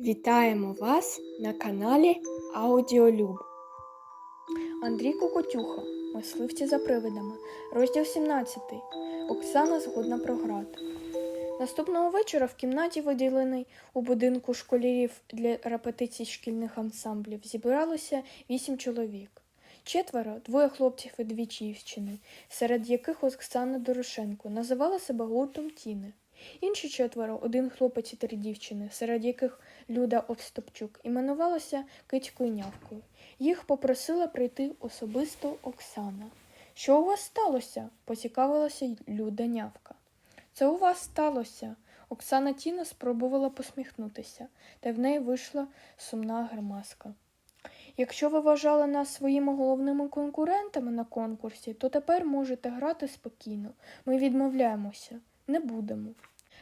Вітаємо вас на каналі Аудіолюб. Андрій Кокотюха. Мисливці за привидами. Розділ 17. Оксана згодна програти. Наступного вечора в кімнаті, виділеній у будинку школярів для репетицій шкільних ансамблів, зібралося вісім чоловік. Четверо двоє хлопців і дві дівчини, серед яких Оксана Дорошенко називала себе гуртом Тіни. Інші четверо, один хлопець і три дівчини, серед яких Люда Остапчук, іменувалася Китькою Нявкою. Їх попросила прийти особисто Оксана. Що у вас сталося? поцікавилася Люда Нявка. Це у вас сталося. Оксана Тіна спробувала посміхнутися, та в неї вийшла сумна гримаска. Якщо ви вважали нас своїми головними конкурентами на конкурсі, то тепер можете грати спокійно. Ми відмовляємося, не будемо.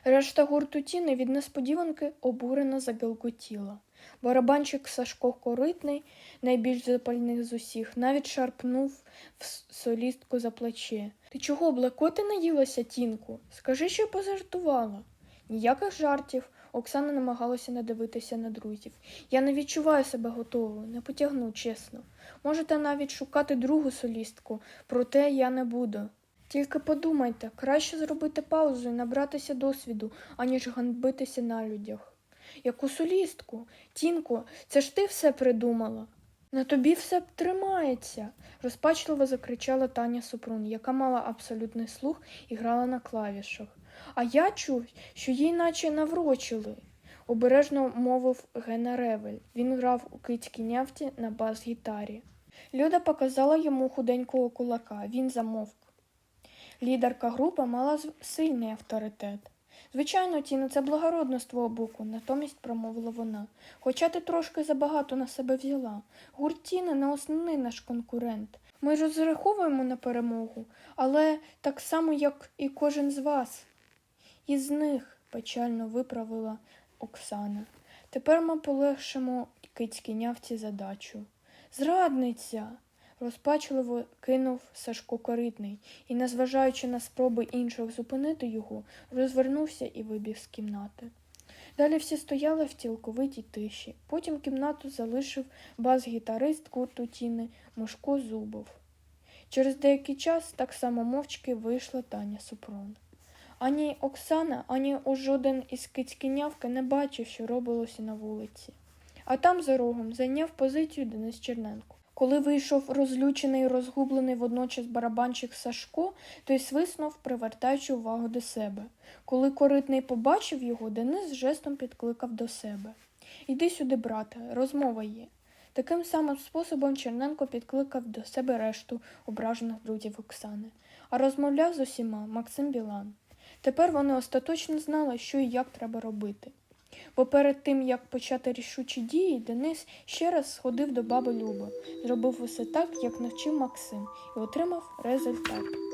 Решта гурту Тіни від несподіванки обурено загелготіла. Барабанчик Сашко Коритний, найбільш запальний з усіх, навіть шарпнув в солістку за плече. Ти чого, блекоти наїлася, тінку? Скажи, що позартувала. Ніяких жартів. Оксана намагалася не дивитися на друзів. Я не відчуваю себе готовою, не потягну, чесно. Можете навіть шукати другу солістку, проте я не буду. Тільки подумайте, краще зробити паузу і набратися досвіду, аніж ганьбитися на людях. Яку солістку? Тінко, це ж ти все придумала. На тобі все тримається, розпачливо закричала Таня Супрун, яка мала абсолютний слух і грала на клавішах. А я чув, що їй наче наврочили, обережно мовив Гена Ревель. Він грав у кицькій нявті на бас-гітарі. Люда показала йому худенького кулака, він замовк. Лідерка групи мала сильний авторитет. Звичайно, Тіно, це благородно з твого боку, натомість промовила вона. Хоча ти трошки забагато на себе взяла. Гурт Тіни не основний наш конкурент. Ми розраховуємо на перемогу, але так само, як і кожен з вас. Із них, печально виправила Оксана. Тепер ми полегшимо кицькій нявці задачу. Зрадниця. Розпачливо кинув Сашко Коритний і, незважаючи на спроби інших зупинити його, розвернувся і вибіг з кімнати. Далі всі стояли в цілковитій тиші. Потім кімнату залишив бас-гітарист гурту Тіни Мишко Зубов. Через деякий час так само мовчки вийшла Таня Супрун. Ані Оксана, ані жоден із кицькінявки не бачив, що робилося на вулиці. А там за рогом зайняв позицію Денис Черненко. Коли вийшов розлючений і розгублений водночас барабанчик Сашко, той свиснув, привертаючи увагу до себе. Коли коритний побачив його, Денис жестом підкликав до себе. Іди сюди, брате, розмова є. Таким самим способом Черненко підкликав до себе решту ображених друзів Оксани, а розмовляв з усіма Максим Білан. Тепер вони остаточно знали, що і як треба робити. Бо перед тим, як почати рішучі дії, Денис ще раз сходив до баби Люби, зробив усе так, як навчив Максим, і отримав результат.